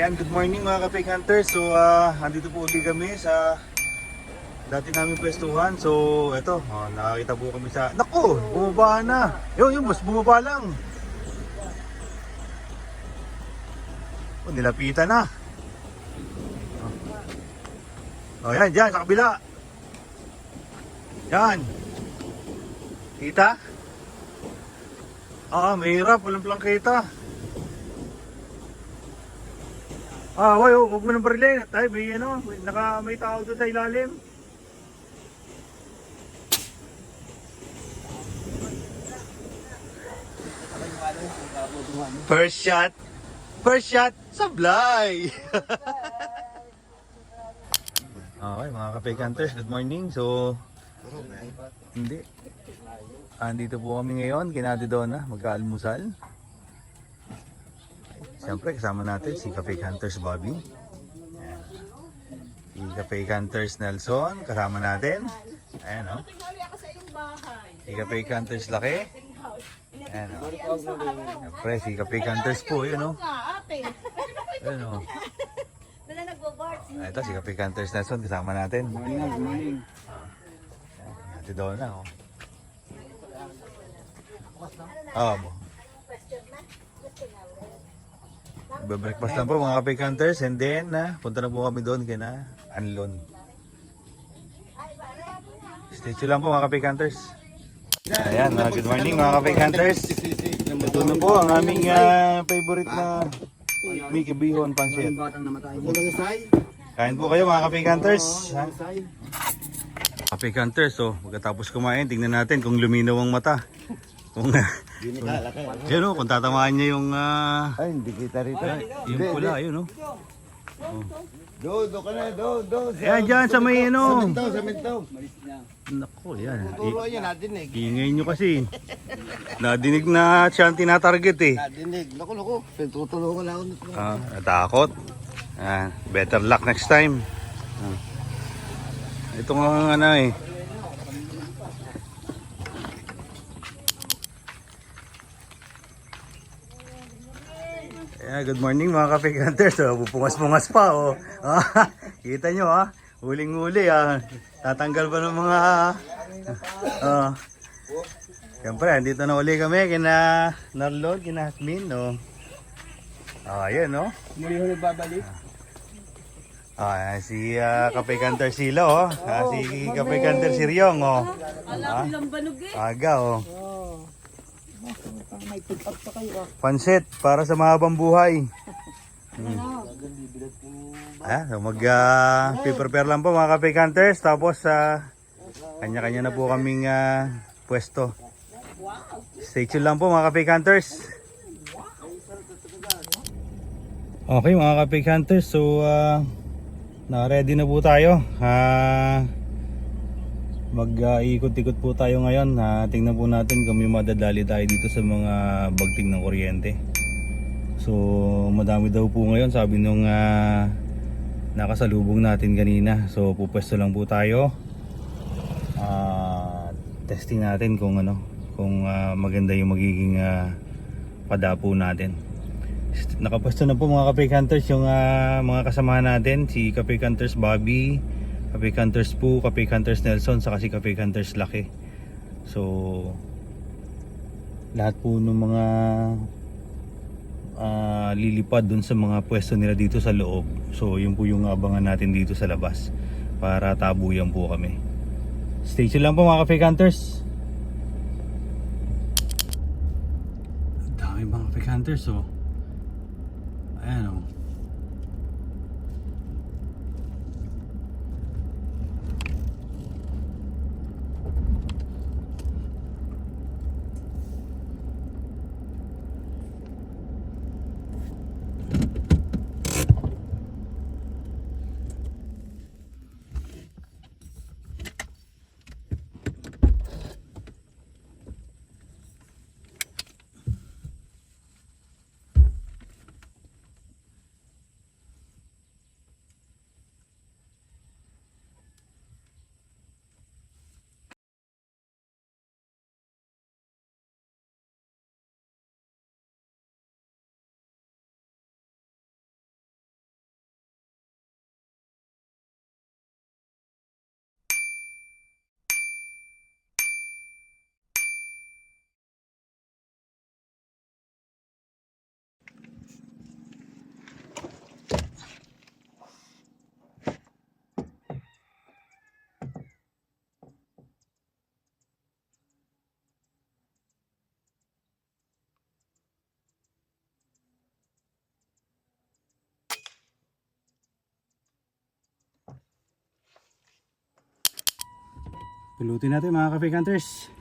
Ayan, good morning mga Kapig Hunters. So, ah, andito po uli kami sa dati namin pwestuhan. So, eto, oh, nakakita po kami sa... Naku, bumaba na. Yun, yun, mas bumaba lang. Oh, nilapitan na. Oh, yan, dyan, sa kabila. Yan. Kita? Ah, mahirap. Walang plangkita. Ah, way, oh, huwag mo nang barilin. Tay, may ano, naka, may tao doon sa ilalim. First shot. First shot, sablay. okay, mga hunters, good morning. So, hindi. Andito po kami ngayon, kinati Donna, magkaalmusal. Siyempre, kasama natin si Cafe Hunters Bobby. Ayan. Si Cafe Hunters Nelson, kasama natin. Ayan o. Si Cafe Hunters Laki. Ayan o. Siyempre, si Cafe Hunters po, yun o. Ayan o. Nagbo-board. Ito, si Cafe Hunters Nelson, kasama natin. Ate Donna o. Oh, Be-breakfast lang po mga Cafe Hunters and then na punta na po kami doon kina Anlon. Stay tuned lang po mga Cafe Hunters. Ayan, mga good morning mga Cafe Hunters. Ito na po ang aming ah, favorite na Mickey Bihon Pancit. Kain po kayo mga Cafe Hunters. Ha? Cafe Hunters, so pagkatapos kumain, tingnan natin kung luminaw ang mata. Kung, yun o, kung tatamaan niya yung, ah, Ay, hindi kita rito. yung pula, yun o. Do, do ka na, do, do. Ayan dyan sa may ano. Samintaw, samintaw. Nako, yan. I- yan, nadinig. ingay nyo kasi. Nadinig na siya ang tinatarget eh. Nadinig. Naku, naku. Tutulungan na ako nito. Ah, natakot. Ah, better luck next time. Ah. Ito nga ano eh. Yeah, good morning mga Cafe Hunters. So, pupungas-pungas pa oh. Ah, kita nyo ah. Huling-huli ah. Tatanggal pa ng mga ah. Siyempre, andito na uli kami kina Narlon, kina Hasmin, no. Ah, ayan, no. Muli ho nagbabalik. Ah, si uh, Kape Canter Silo, oh. Ah, si Kape Canter Siryong, oh. Alam lang banog eh. Aga, oh. May pick up pa kayo. Pansit para sa mahabang buhay. Hmm. Ah, so mag uh, prepare lang po mga Kape Canters tapos sa kanya-kanya na po kaming ah, pwesto. Stay tuned lang po mga Kape Canters. Okay mga Kape Canters, so uh, na-ready na po tayo. Ah, mag-ikot-ikot po tayo ngayon. Ah, tingnan po natin kung may madadali tayo dito sa mga bagting ng kuryente. So, madami daw po ngayon sabi nung ah, nakasalubong natin kanina. So, pupwesto lang po tayo. Ah, testing natin kung ano, kung ah, maganda yung magiging ah, padapo natin. Nakapwesto na po mga Kapik Hunters yung ah, mga kasamahan natin, si Kapik Hunters Bobby, Kapik Hunters Poo, Kapik Hunters Nelson, saka si Kapik Hunters Laki. So, lahat po ng mga ah, lilipad dun sa mga pwesto nila dito sa loob. So, yun po yung abangan natin dito sa labas para tabuyan po kami. Stay tuned lang po mga Kapik Hunters. Ang dami mga Kapik Hunters oh. Ayan oh. Pulutin natin mga ka-fake hunters.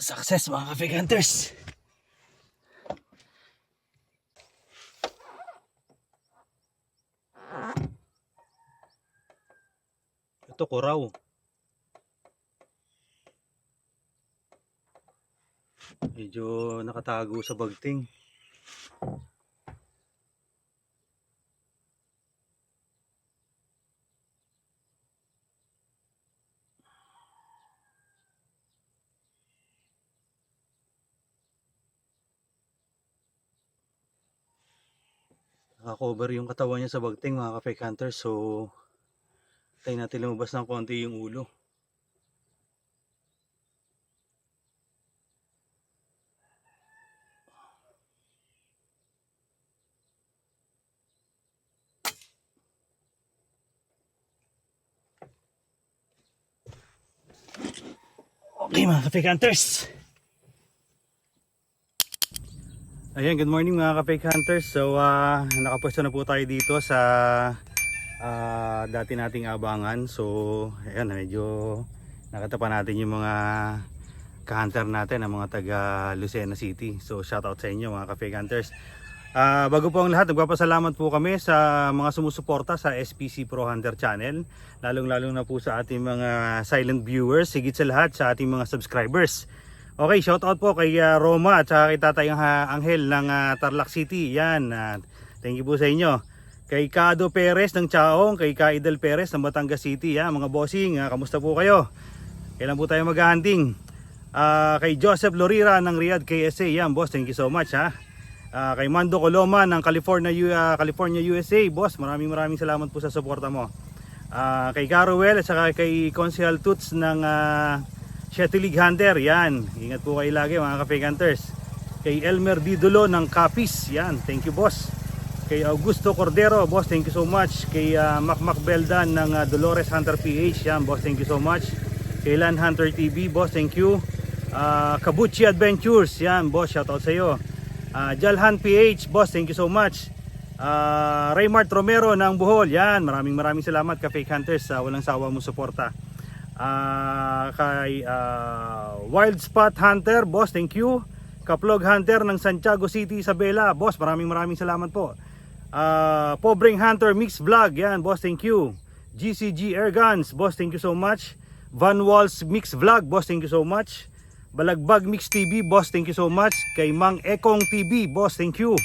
Success mga ka-fake hunters! Ito kuraw. Medyo nakatago sa bagting. Nakakover yung katawan niya sa bagting mga ka-fake hunters. So, tayo natin lumabas ng konti yung ulo. Okay mga ka-fake hunters. Ayan, good morning mga ka-fake hunters. So, ah, nakapwesto na po tayo dito sa ah, dati nating abangan. So, ayan, medyo nakatapan natin yung mga ka-hunter natin, ang mga taga Lucena City. So, shout out sa inyo mga ka-fake hunters. Ah, bago po ang lahat, nagpapasalamat po kami sa mga sumusuporta sa SPC Pro Hunter Channel. Lalong-lalo na po sa ating mga silent viewers, higit sa lahat sa ating mga subscribers. Okay, shout out po kay ah, Roma at saka kay Tatay ah, Angel ng ah, Tarlac City. Yan, ah, thank you po sa inyo. Kay Kado Perez ng Chaong, kay Kaidel Perez ng Batangas City. Yan, mga bossing, ah, kamusta po kayo? Kailan po tayo mag-hunting? Ah, kay Joseph Lorira ng Riyadh KSA. Yan, boss, thank you so much ha. Ah, kay Mando Coloma ng California, U- ah, California USA. Boss, maraming maraming salamat po sa suporta mo. Ah, kay Caruel at saka kay Consihal Toots ng uh, League Hunter. Yan, ingat po kayo lagi mga ka-fake hunters. Kay Elmer Didulo ng Capis. Yan, thank you boss. Kay Augusto Cordero, boss, thank you so much. Kay uh, Macmac Beldan ng ah, Dolores Hunter PH. Yan, boss, thank you so much. Kay Land Hunter TV, boss, thank you. Ah, Kabuchi Adventures. Yan, boss, shout out sa iyo. Ah, Jalhan PH, boss, thank you so much. Ah, Raymart Romero ng Bohol, yan, maraming maraming salamat ka fake hunters sa walang sawa mo suporta. Ah, kay ah, Wild Spot Hunter, boss, thank you. Kaplog Hunter ng Santiago City, Isabela, boss, maraming maraming salamat po. Ah, Pobreng Hunter Mix Vlog, yan, boss, thank you. GCG Air Guns, boss, thank you so much. Van Walls Mix Vlog, boss, thank you so much. Balagbag Mix TV, boss, thank you so much. Kay Mang Ekong TV, boss, thank you.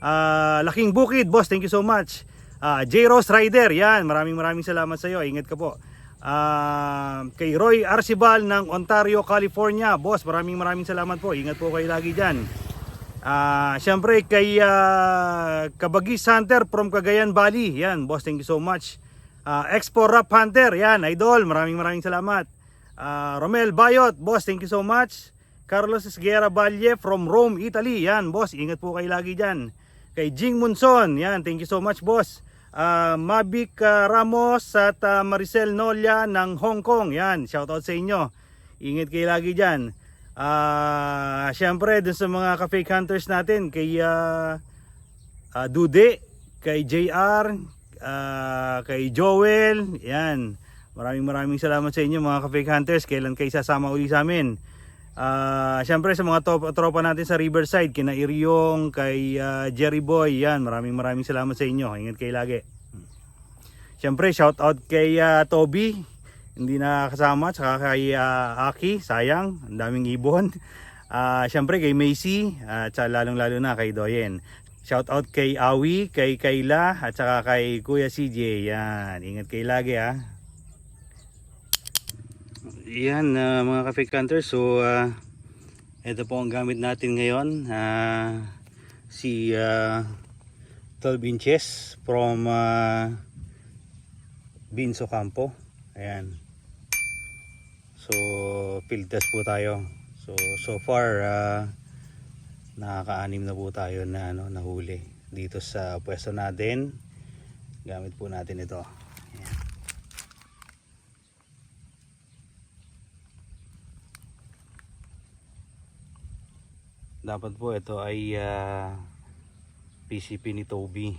Ah, Laking Bukid, boss, thank you so much. Ah, J. Ross Rider, yan, maraming maraming salamat sa iyo. Ingat ka po. Ah, kay Roy Arcibal ng Ontario, California, boss, maraming maraming salamat po. Ingat po kayo lagi diyan. Ah, syempre kay ah, Kabagis Hunter from Cagayan Valley, yan, boss, thank you so much. Ah, Expo Rap Hunter, yan, idol, maraming maraming salamat. Ah, Romel Bayot, boss, thank you so much. Carlos Esguerra Valle from Rome, Italy. Yan, boss, ingat po kayo lagi dyan. Kay Jing Munson, yan, thank you so much, boss. Ah, Mavic ah, Ramos at ah, Maricel Nolia ng Hong Kong. Yan, shoutout sa inyo. Ingat kayo lagi dyan. Ah, syempre, dun sa mga ka-fake hunters natin, kay ah, ah, Dude, kay JR, ah, kay Joel, yan. Maraming maraming salamat sa inyo mga ka-fake hunters. Kailan kayo sasama uli sa amin? Ah, syempre sa mga top, tropa natin sa Riverside, kina Iryong, kay ah, Jerry Boy, yan. Maraming maraming salamat sa inyo. Ingat kayo lagi. Siyempre, shout out kay ah, Toby. Hindi na kasama. Tsaka kay ah, Aki. Sayang. Ang daming ibon. Ah, Siyempre, kay Macy. At uh, lalong lalo na kay Doyen. Shout out kay Awi, kay Kayla, at saka kay Kuya CJ. Yan. Ingat kayo lagi ha. Yan ah, mga cafe hunters. So, ah, ito po ang gamit natin ngayon. Ah, si ah, 12 inches from ah, Binso Campo. Ayan. So, field test po tayo. So, so far, ah, nakaka-anim na po tayo na ano, nahuli dito sa pwesto natin. Gamit po natin ito. Dapat po ito ay ah, PCP ni Toby.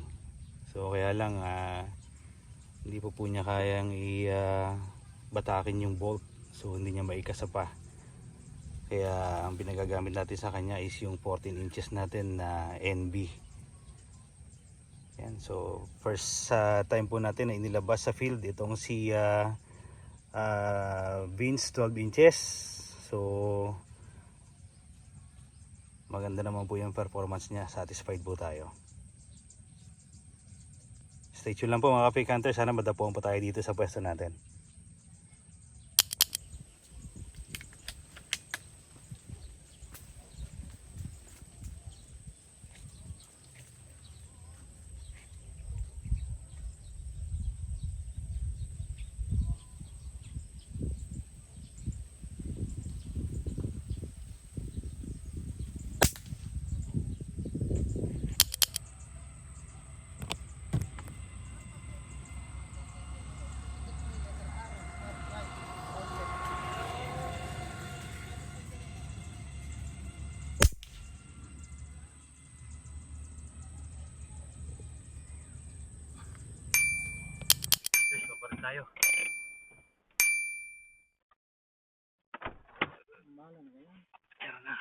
So kaya lang ah, hindi po po niya kayang i ah, batakin yung bolt. So hindi niya maikasa pa. Kaya ang pinagagamit natin sa kanya is yung 14 inches natin na NB yan so first sa time po natin na inilabas sa field itong si ah, ah, Vince 12 inches. So maganda naman po yung performance niya satisfied po tayo Stay tuned lang po mga Cafe Hunter. Sana madapuan po tayo dito sa pwesto natin. Tayo. Meron na.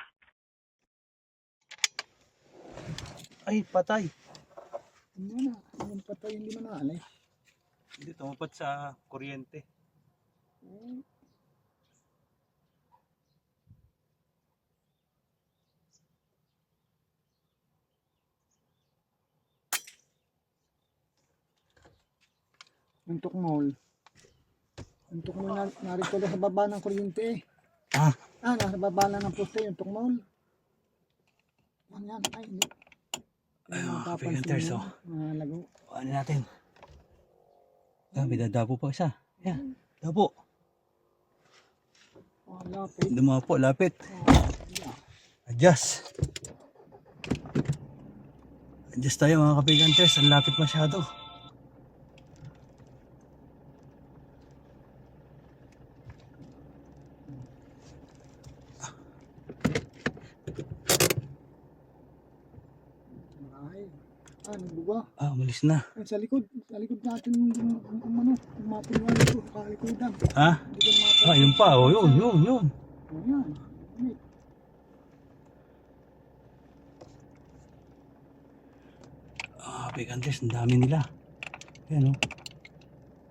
Ay, patay. Hindi na. Yung patay hindi na alay. Hindi, tumapat sa kuryente. Yung tukmol. Yung tukmol na, narito doon sa baba ng kuryente. Ah, Ah, nasa baba lang ng poste yung tukmol. Ano yan? Ay, hindi. Ay, mga kapiganters, oh. Mga lago. ano natin? Ah, may dadabo pa isa. Yan, dabo. Oh, lapit. Dumapo, lapit. Adjust. Adjust tayo mga kapiganters. Ang lapit masyado. Ay. Ah, nagbuga. Na. Sa likod. Sa likod natin yung, ano, mapulwan ito. Kalikodan. Ah, ko mapulwan. ah yun pa. Oh, yun, yun, yun. Ayan. Ah, kapiganters. Ang dami nila. Yan oh.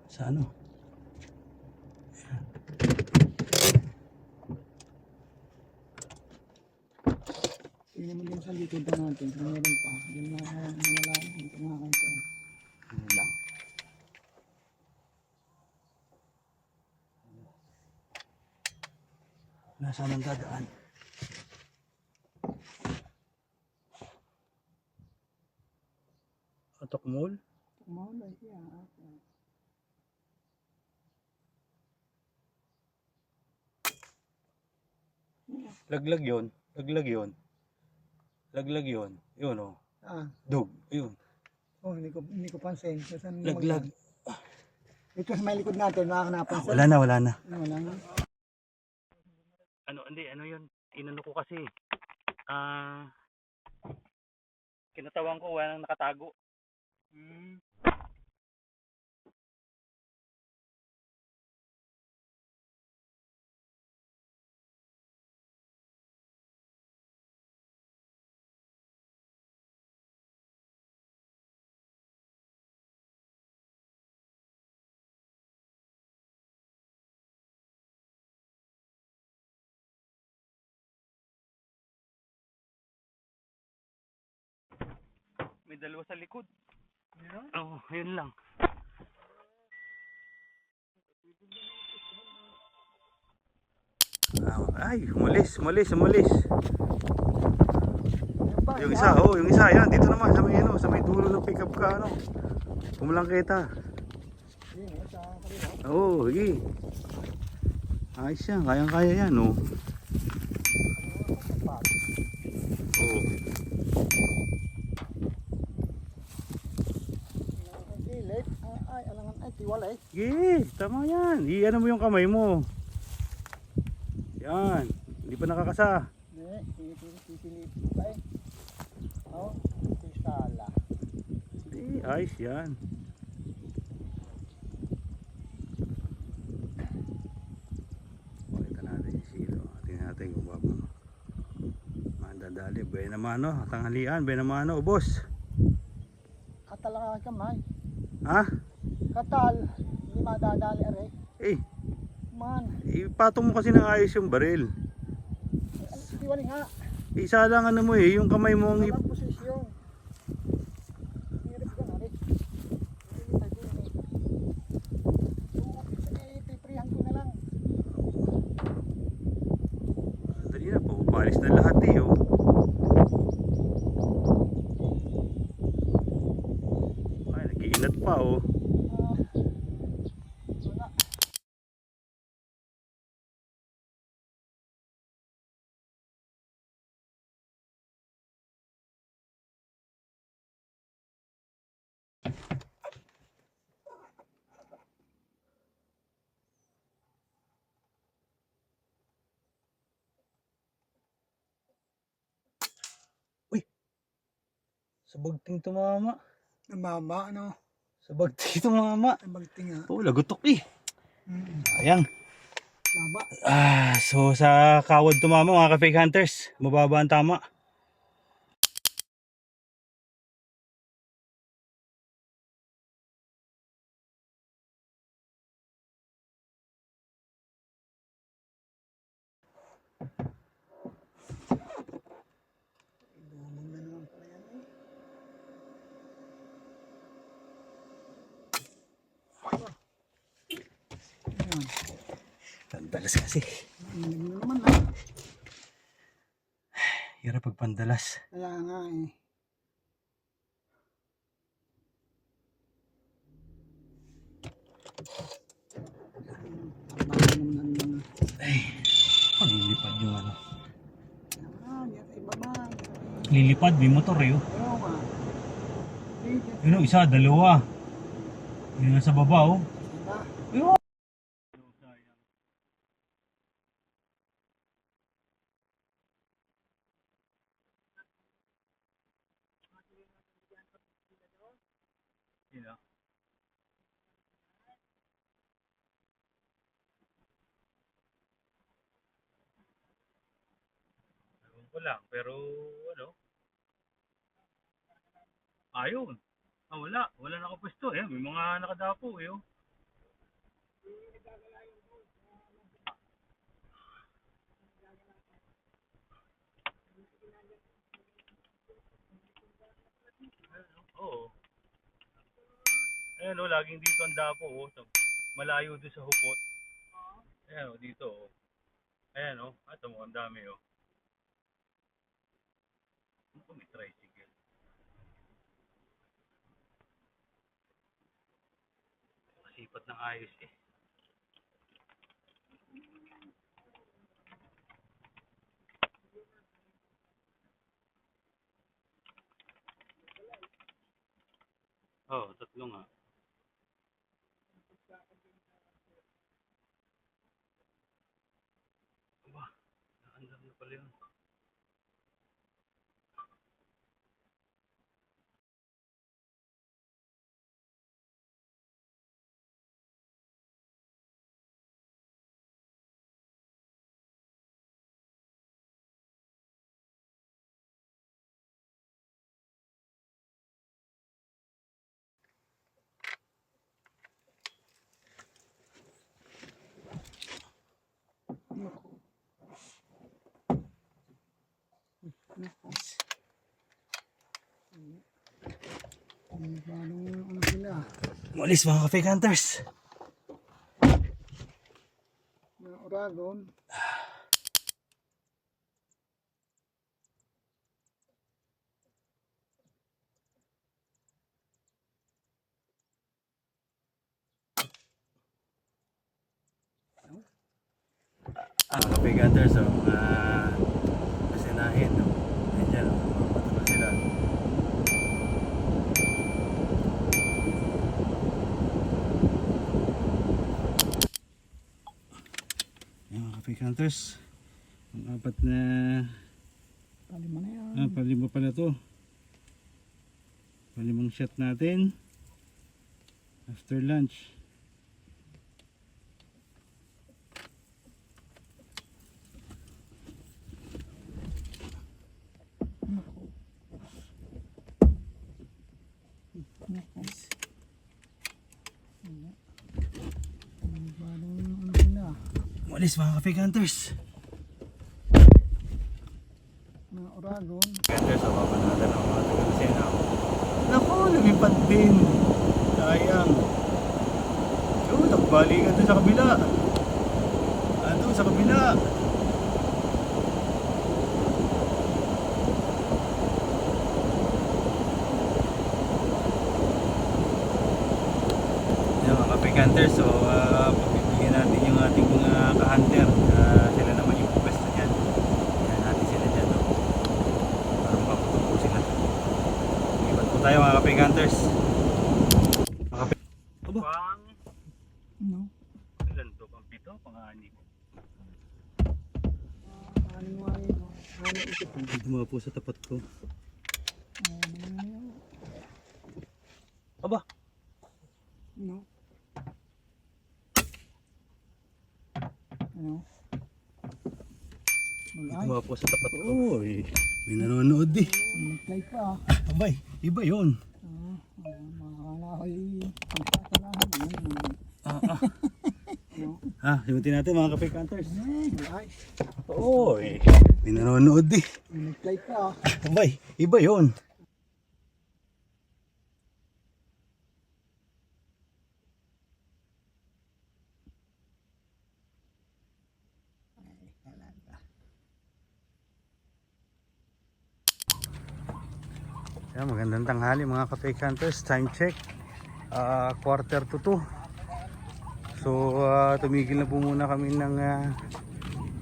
Sa ano? Tingnan mo din sa likod na natin. Kung meron pa. Hindi na ako nalaman. Hindi ko nakakita. Ano lang. Nasaan ang dadaan? Atok mall? Tumalay. Yeah. Laglag yun. Laglag yun. Laglag yun. Yun oh. Ah, Dug. Yun. oh, hindi ko, hindi ko pansin. Saan Laglag. Ito sa may likod natin, wala ka Ah, napansin. wala na, wala na. Ah, wala na. Ano, hindi, ano yun? Inano ko kasi. Ah... kinatawan ko, wala nang nakatago. Hmm. May dalawa sa likod. Oo, oh, yun lang. Ah, Ay, umalis, umalis, umalis. Ayun pa, Yung isa, oh, yung isa, yan, dito naman, sa may, ano, sa may dulo ng pickup ka, ano. Pumulang kita. Yun. Oo, oh, sige. Ayos yan, kayang-kaya yan, oh. Oo. Ang kilid. Ay, ay, ay, tiwalay. Sige, tama yan. I-ano mo yung kamay mo. Yan, hindi pa nakakasa. Hindi, pipili pa eh. Oh, kristala. Hindi, ayos yan. Pakita natin yung silo. Tingnan natin kung paano. Mandadali. Bay naman no. Tanghalian. Bay naman no. Ubos. Katal lang ang kamay. Ha? Katal, hindi madadali are. Eh, Man, ipatong mo kasi ng ayos yung baril. tiwalay nga. Isa lang ano mo eh. Yung kamay mo ang ip- Walang posisyon. Hirap ka na rin. Lilipay ko yun eh. Oo, eh, ipiprihan ko na lang. Dali na. Papapalis na lahat eh. Oh. Ay, nag-iinat pa oh. Ah, wala. Sa bagting tumama. Namama, ano? Sa bagting tumama. Ang magtinga. Oh, lagutok eh. Mm, Ayan. Mama. Ah, so sa kawad tumama mga ka-fake hunters, mababa ang tama. Pandalas kasi. Hindi naman ah. Hirap pag pandalas. Kaya nga eh. Ay, lilipad yung ano. Ah, sa. Lilipad, may motor eh. oh. Yun oh, isa, dalawa. Yun nasa baba oh. sa iba. Yun. Yun oh. Ewan ko lang, pero ano? Ayun. Ah, wala. Wala nakapwesto. Eh, may mga nakadapo eh. Oh. Oo. Ayan o, laging dito ang dapo oh. So, malayo doon sa hupot. Ayan o, dito oh. Ayan o, ito mo, ang dami oh. Ano ba may tricycle? Masipat ng ayos eh. Oh, tatlo nga. Aba, naandam na pala yun. Umalis mga ka-fake hunters. Mga Oragon. Ah, mga ka-fake hunters, so, mga kasinahin, no? Ayan, no? Mapatuloy sila. Ayan, hunters. Ang apat na Palima na yan. Ah, palima pala to. Palimang shot natin. After lunch. Ano ba ano ano sila? Umalis mga ka-fake hunters. Mga Oragon. Hunters, awapan natin ang mga taga-Lucena. Naku, lumipad din. Sayang. Yun, nagbalikan doon sa kabila. Ah, doon sa kabila. Yan mga ka-fake hunters, so uh, pagbibigyan natin yung ating mga ka-hunter. Ah, sila naman yung pwesto dyan. Yan natin sila dyan. No? Para makaputok po sila. Ibat po tayo mga ka-fake hunters. Mga ka-fake... Aba! Pang... Ano? Ilan to? Pang pito? Pang-ani? Ano mo ay ano ito? Dito mga po sa tapat ko. Ano ano yan? Aba! Ano? Ano? Mga po sa tapat ko. Uy! May nanonood eh. Nag-play pa. Abay! Iba yun. Ah, ah, makakala ko yung pagkakalahan. Ah, ah. Ah, simutin natin mga ka-fake hunters. Eh, wala. Uy! May nanonood eh. Nag-play pa. Abay! Iba yun. Magandang tanghali mga ka-fake hunters. Time check. Ah, quarter to two. So, ah, tumigil na po muna kami ng ah,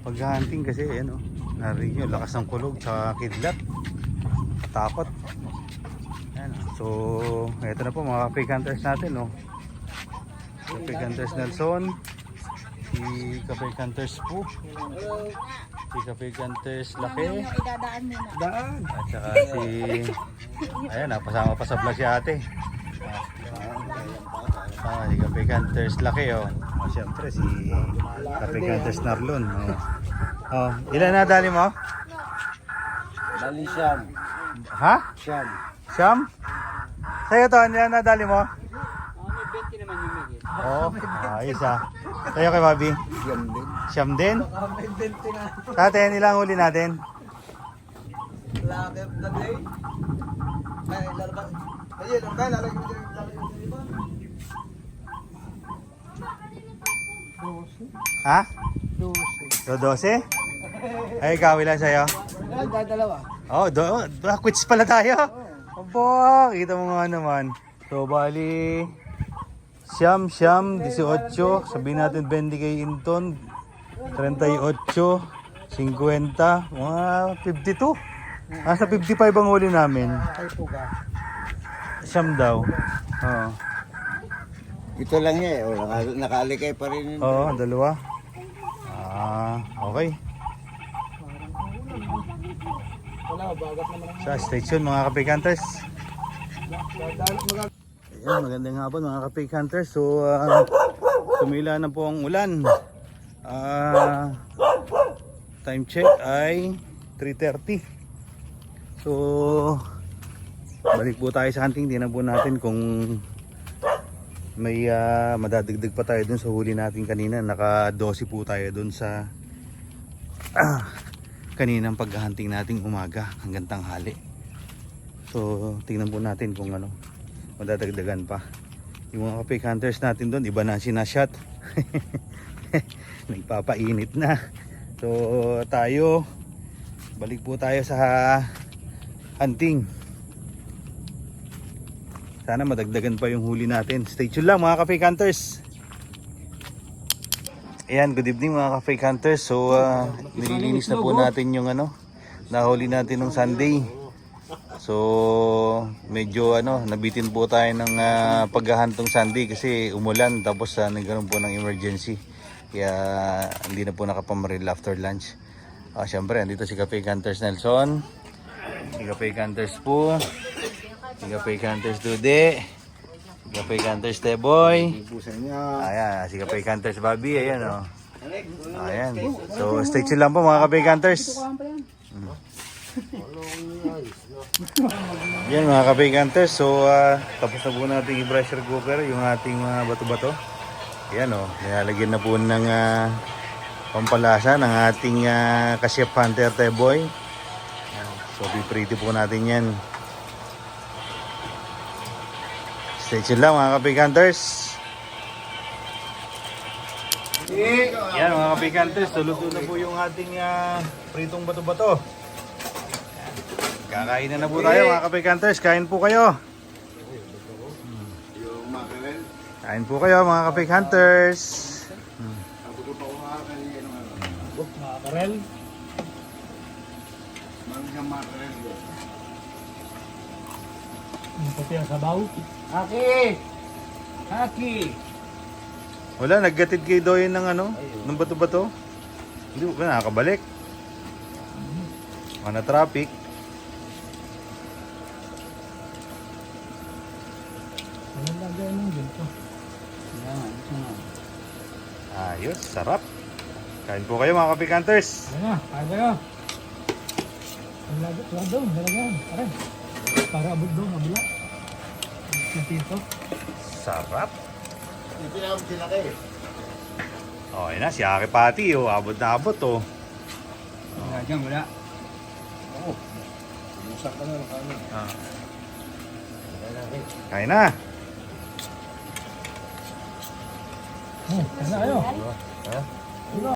paghahunting kasi ano, narinig nyo, lakas ng kulog sa kidlat. Takot. Yan. So, eto na po mga ka-fake hunters natin, no. Ka-fake hunters Nelson. Si ka-fake hunters po. Si ka-fake hunters Laki. idadaan muna. Daan. At saka si Ayan, napasama pa sa vlog si ate. Ah, si Cafe Hunters laki oh. oh Siyempre si Cafe Hunters Narlon. Oh. oh. Ilan na dali mo? Dali siyam. Ha? Siyam. Siyam? Sa'yo to, ilan na dali mo? may 20 naman yung migit. Oo. Oh, ayos ah. Sa'yo kay Bobby? Siyam din. Siyam din? Baka may 20 na. Tate, ilang huli natin? Laki na day. Ay, lalabas. Ayun, ang kaya lalagyan mo. Dose. Ha? Dose. Do 12? Ay, ikaw ilan sa'yo? Ay, dadalawa. Oh, do, do quits pala tayo. Aba, kita mo nga naman. So, bali, siyam, siyam, 18. Sabihin natin 20 kay Inton. 38, 50, mga 52. Nasa 55 ang huli namin. Siyam daw. Oo. Ito lang eh. O, naka, nakalikay pa rin yun. Oo, dalawa. Ah, okay. Wala, bagat naman Sa tuned mga mag Ayan, magandang hapon mga kapig hunters. So, ah, tumila na po ang ulan. Ah, time check ay 3.30. So, balik po tayo sa hunting. Tingnan po natin kung may ah, madadagdag pa tayo dun sa huli natin kanina. Naka 12 po tayo dun sa ah, kaninang paghahunting nating umaga hanggang tanghali. So, tingnan po natin kung ano madadagdagan pa. Yung mga kapig hunters natin doon, iba na sinashot. Nagpapainit na. So, tayo, balik po tayo sa hunting. Sana madagdagan pa yung huli natin. Stay tuned lang mga kapig hunters. Ayan, good evening mga ka-fake hunters. So, uh, nililinis na po natin yung ano, nahuli natin nung Sunday. So, medyo ano, nabitin po tayo ng uh, paghahantong Sunday kasi umulan tapos uh, nagkaroon po ng emergency. Kaya hindi na po nakapamaril after lunch. Ah, syempre, andito si Ka-fake Hunters Nelson. Si Ka-fake Hunters po. Si Ka-fake Hunters Dude. Si Ka-fake Hunters Teboy. Ayan, si Kapay Hunters Bobby, ayan o. Ayan. So, stay tuned lang po mga Kapay Hunters. Yan mga Hunters. So, ah, tapos na po natin i-pressure cooker yung ating mga bato-bato. Ayan o, nilalagyan na po ng ah, pampalasa ng ating uh, kasyep hunter Teboy. So, piprito po natin yan. Stay tuned lang mga Hunters. Yan mga tuluto na po yung ating ah, pritong bato-bato. Kakain na na po tayo mga kapikanters, kain po kayo. Makarel. Kain po kayo mga kapikanters. Ako pa ko makakali. Ano, ano. mga karel. Mga makarel. Puti ang sabaw. Haki! Haki! Wala, naggatid kay Doyen ng ano, ng bato-bato. Hindi ko nakakabalik. Mga na traffic. Ano ng ganito? Yan, yan. Ayos, sarap. Kain po kayo mga kapikanters. Ano na, kaya kayo. Ang lagay, wala daw, nalagyan. Aray. Para abot daw, mabila. Yung pito. Sarap. Yung pinawag sila kayo. Oh, yun na, si Aki Pati, oh, abot na abot, oh. Wala dyan, wala. Oo. Umusak ka na kami. Ah. Kaya na Kain na. Oh, ano kayo? Ha?